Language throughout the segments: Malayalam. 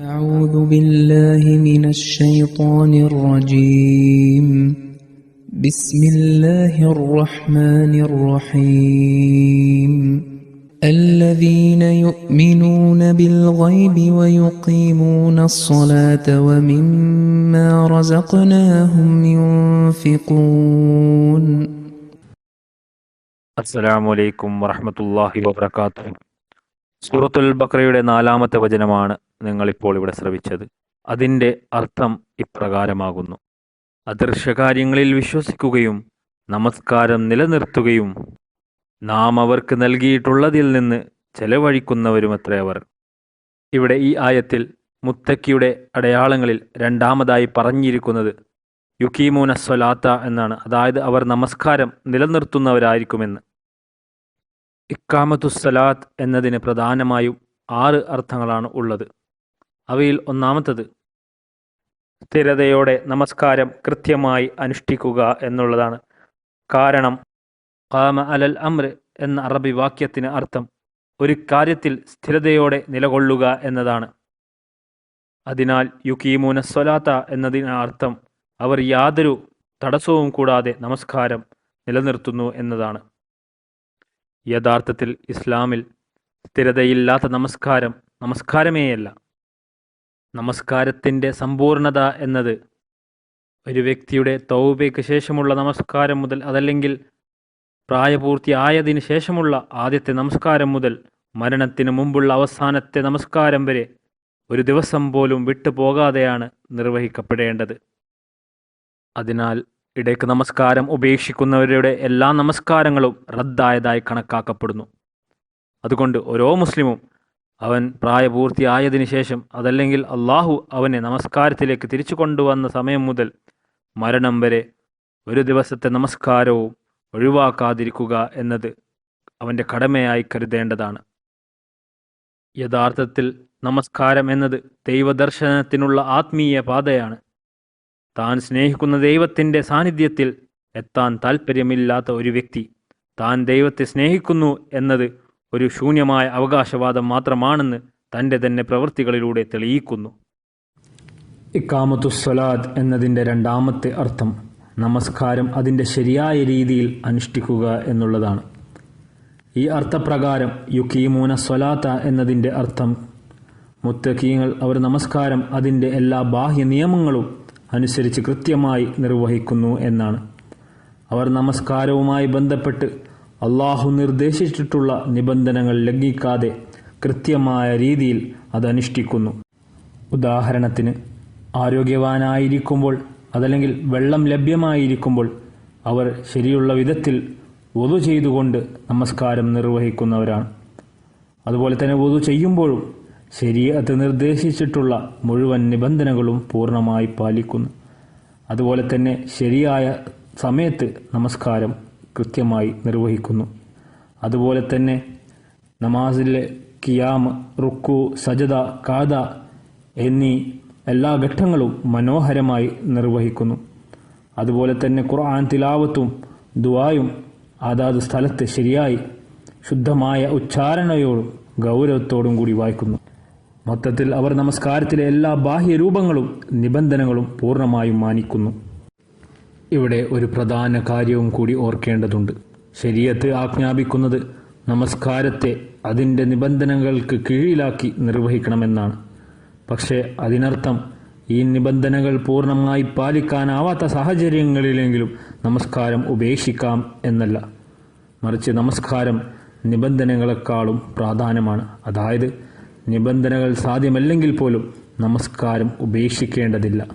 أعوذ بالله من الشيطان الرجيم. بسم الله الرحمن الرحيم. الذين يؤمنون بالغيب ويقيمون الصلاة ومما رزقناهم ينفقون. السلام عليكم ورحمة الله وبركاته. سورة البقرة نالامة വചനമാണ് നിങ്ങളിപ്പോൾ ഇവിടെ ശ്രവിച്ചത്. അതിന്റെ അർത്ഥം ഇപ്രകാരമാകുന്നു. അദൃശ്യകാര്യങ്ങളിൽ വിശ്വസിക്കുകയും നമസ്കാരം നിലനിർത്തുകയും നാം അവർക്ക് നൽകിയിട്ടുള്ളതിൽ നിന്ന് ചെലവഴിക്കുന്നവരുമത്രേ അവർ. ഇവിടെ ഈ ആയത്തിൽ മുത്തക്കിയുടെ അടയാളങ്ങളിൽ രണ്ടാമതായി പറഞ്ഞിരിക്കുന്നത് യുക്കീമൂന സ്വലാത്ത എന്നാണ്. അതായത് അവർ നമസ്കാരം നിലനിർത്തുന്നവരായിരിക്കുമെന്ന്. ഇക്കാമത്തുസ്സലാത്ത് എന്നതിന് പ്രധാനമായും ആറ് അർത്ഥങ്ങളാണ് ഉള്ളത്. അവയിൽ ഒന്നാമത്തത് സ്ഥിരതയോടെ നമസ്കാരം കൃത്യമായി അനുഷ്ഠിക്കുക എന്നുള്ളതാണ്. കാരണം കാമ അലൽ അമ്ര എന്ന അറബി വാക്യത്തിന് അർത്ഥം ഒരു കാര്യത്തിൽ സ്ഥിരതയോടെ നിലകൊള്ളുക എന്നതാണ്. അതിനാൽ യുക്കീമൂന സ്വലാത്ത എന്നതിന് അർത്ഥം അവർ യാതൊരു തടസ്സവും കൂടാതെ നമസ്കാരം നിലനിർത്തുന്നു എന്നതാണ്. യഥാർത്ഥത്തിൽ ഇസ്ലാമിൽ സ്ഥിരതയില്ലാത്ത നമസ്കാരം നമസ്കാരമേയല്ല. നമസ്കാരത്തിന്റെ സമ്പൂർണത എന്നത്. ഒരു വ്യക്തിയുടെ തൗബയ്ക്ക് ശേഷമുള്ള നമസ്കാരം മുതൽ അതല്ലെങ്കിൽ പ്രായപൂർത്തിയായതിനു ശേഷമുള്ള ആദ്യത്തെ നമസ്കാരം മുതൽ മരണത്തിന് മുമ്പുള്ള അവസാനത്തെ നമസ്കാരം വരെ ഒരു ദിവസം പോലും വിട്ടുപോകാതെയാണ് നിർവഹിക്കപ്പെടേണ്ടത്. അതിനാൽ ഇടയ്ക്ക് നമസ്കാരം ഉപേക്ഷിക്കുന്നവരുടെ എല്ലാ നമസ്കാരങ്ങളും റദ്ദായതായി കണക്കാക്കപ്പെടുന്നു. അതുകൊണ്ട് ഓരോ മുസ്ലിമും അവൻ പ്രായപൂർത്തിയായതിനു ശേഷം അതല്ലെങ്കിൽ അള്ളാഹു അവനെ നമസ്കാരത്തിലേക്ക് തിരിച്ചു കൊണ്ടുവന്ന സമയം മുതൽ മരണം വരെ ഒരു ദിവസത്തെ നമസ്കാരവും ഒഴിവാക്കാതിരിക്കുക എന്നത് അവന്റെ കടമയായി കരുതേണ്ടതാണ്. യഥാർത്ഥത്തിൽ നമസ്കാരം എന്നത് ദൈവദർശനത്തിനുള്ള ആത്മീയ പാതയാണ്. താൻ സ്നേഹിക്കുന്ന ദൈവത്തിന്റെ സാന്നിധ്യത്തിൽ എത്താൻ താൽപ്പര്യമില്ലാത്ത ഒരു വ്യക്തി താൻ ദൈവത്തെ സ്നേഹിക്കുന്നു എന്നത് ഒരു ശൂന്യമായ അവകാശവാദം മാത്രമാണെന്ന് തന്റെ തന്നെ പ്രവൃത്തികളിലൂടെ തെളിയിക്കുന്നു. ഇക്കാമത്തുസ്വലാദ് എന്നതിന്റെ രണ്ടാമത്തെ അർത്ഥം നമസ്കാരം അതിന്റെ ശരിയായ രീതിയിൽ അനുഷ്ഠിക്കുക എന്നുള്ളതാണ്. ഈ അർത്ഥപ്രകാരം യുക്കീമൂന സ്വലാത്ത എന്നതിന്റെ അർത്ഥം മുത്തക്കീങ്ങൾ അവർ നമസ്കാരം അതിന്റെ എല്ലാ ബാഹ്യ നിയമങ്ങളും അനുസരിച്ച് കൃത്യമായി നിർവഹിക്കുന്നു എന്നാണ്. അവർ നമസ്കാരവുമായി ബന്ധപ്പെട്ട് അള്ളാഹു നിർദ്ദേശിച്ചിട്ടുള്ള നിബന്ധനകൾ ലംഘിക്കാതെ കൃത്യമായ രീതിയിൽ അതനുഷ്ഠിക്കുന്നു ഉദാഹരണത്തിന് ആരോഗ്യവാനായിരിക്കുമ്പോൾ അതല്ലെങ്കിൽ വെള്ളം ലഭ്യമായിരിക്കുമ്പോൾ അവർ ശരിയുള്ള വിധത്തിൽ വധു ചെയ്തുകൊണ്ട് നമസ്കാരം നിർവഹിക്കുന്നവരാണ്. അതുപോലെ തന്നെ വധു ചെയ്യുമ്പോഴും ശരീരത്ത് നിർദ്ദേശിച്ചിട്ടുള്ള മുഴുവൻ നിബന്ധനകളും പൂർണമായി പാലിക്കുന്നു. അതുപോലെ തന്നെ ശരിയായ സമയത്ത് നമസ്കാരം കൃത്യമായി നിർവഹിക്കുന്നു. അതുപോലെ തന്നെ നമാസിലെ കിയാം റുക്കു സജദ കാദ എന്നീ എല്ലാ ഘട്ടങ്ങളും മനോഹരമായി നിർവഹിക്കുന്നു. അതുപോലെ തന്നെ ഖുർആൻ തിലാവത്തും ദുവായും അതാത് സ്ഥലത്ത് ശരിയായി ശുദ്ധമായ ഉച്ചാരണയോടും ഗൗരവത്തോടും കൂടി വായിക്കുന്നു. മൊത്തത്തിൽ അവർ നമസ്കാരത്തിലെ എല്ലാ ബാഹ്യ രൂപങ്ങളും നിബന്ധനകളും പൂർണമായും മാനിക്കുന്നു. ഇവിടെ ഒരു പ്രധാന കാര്യവും കൂടി ഓർക്കേണ്ടതുണ്ട്. ശരീരത്ത് ആജ്ഞാപിക്കുന്നത് നമസ്കാരത്തെ അതിന്റെ നിബന്ധനകൾക്ക് കീഴിലാക്കി നിർവഹിക്കണമെന്നാണ്. പക്ഷേ അതിനർത്ഥം ഈ നിബന്ധനകൾ പൂർണമായി പാലിക്കാനാവാത്ത സാഹചര്യങ്ങളിലെങ്കിലും നമസ്കാരം ഉപേക്ഷിക്കാം എന്നല്ല. മറിച്ച് നമസ്കാരം നിബന്ധനകളെക്കാളും പ്രാധാന്യമാണ്. അതായത് നിബന്ധനകൾ സാധ്യമല്ലെങ്കിൽ പോലും നമസ്കാരം ഉപേക്ഷിക്കേണ്ടതില്ല.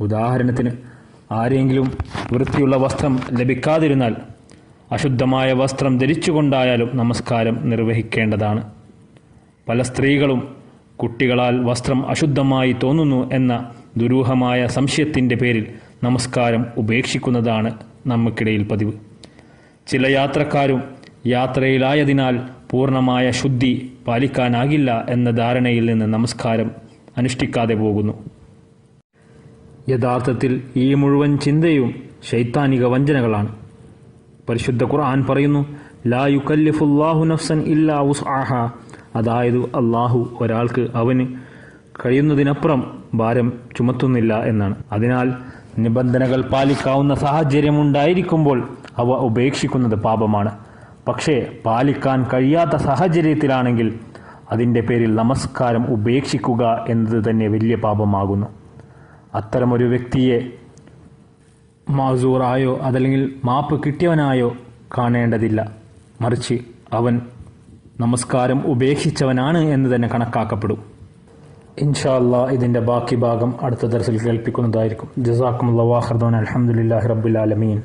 ഉദാഹരണത്തിന് ആരെങ്കിലും വൃത്തിയുള്ള വസ്ത്രം ലഭിക്കാതിരുന്നാൽ അശുദ്ധമായ വസ്ത്രം ധരിച്ചുകൊണ്ടായാലും നമസ്കാരം നിർവഹിക്കേണ്ടതാണ്. പല സ്ത്രീകളും കുട്ടികളാൽ വസ്ത്രം അശുദ്ധമായി തോന്നുന്നു എന്ന ദുരൂഹമായ സംശയത്തിന്റെ പേരിൽ നമസ്കാരം ഉപേക്ഷിക്കുന്നതാണ് നമുക്കിടയിൽ പതിവ്. ചില യാത്രക്കാരും യാത്രയിലായതിനാൽ പൂർണമായ ശുദ്ധി പാലിക്കാനാകില്ല എന്ന ധാരണയിൽ നിന്ന് നമസ്കാരം അനുഷ്ഠിക്കാതെ പോകുന്നു. യഥാർത്ഥത്തിൽ ഈ മുഴുവൻ ചിന്തയും ശൈത്താനിക വഞ്ചനകളാണ്. പരിശുദ്ധ ഖുർആൻ പറയുന്നു ലാ യുക്കല്ലിഫുല്ലാഹു നഫ്സൻ ഇല്ലാ ഉസ്ആഹ അതായത് അള്ളാഹു ഒരാൾക്ക് അവന് കഴിയുന്നതിനപ്പുറം ഭാരം ചുമത്തുന്നില്ല എന്നാണ്. അതിനാൽ നിബന്ധനകൾ പാലിക്കാവുന്ന സാഹചര്യമുണ്ടായിരിക്കുമ്പോൾ അവ ഉപേക്ഷിക്കുന്നത് പാപമാണ്. പക്ഷേ പാലിക്കാൻ കഴിയാത്ത സാഹചര്യത്തിലാണെങ്കിൽ അതിന്റെ പേരിൽ നമസ്കാരം ഉപേക്ഷിക്കുക എന്നത് തന്നെ വലിയ പാപമാകുന്നു. അത്തരമൊരു വ്യക്തിയെ മാസൂറായോ അതല്ലെങ്കിൽ മാപ്പ് കിട്ടിയവനായോ കാണേണ്ടതില്ല. മറിച്ച് അവൻ നമസ്കാരം ഉപേക്ഷിച്ചവനാണ് എന്ന് തന്നെ കണക്കാക്കപ്പെടും. ഇൻഷാ അല്ലാ ഇതിന്റെ ബാക്കി ഭാഗം അടുത്ത ദർസിൽ കേൾപ്പിക്കുന്നതായിരിക്കും. ജസാക്കും വാഹർദോൻ അലഹമുല്ലാഹി റബ്ബുൽ ആലമീൻ.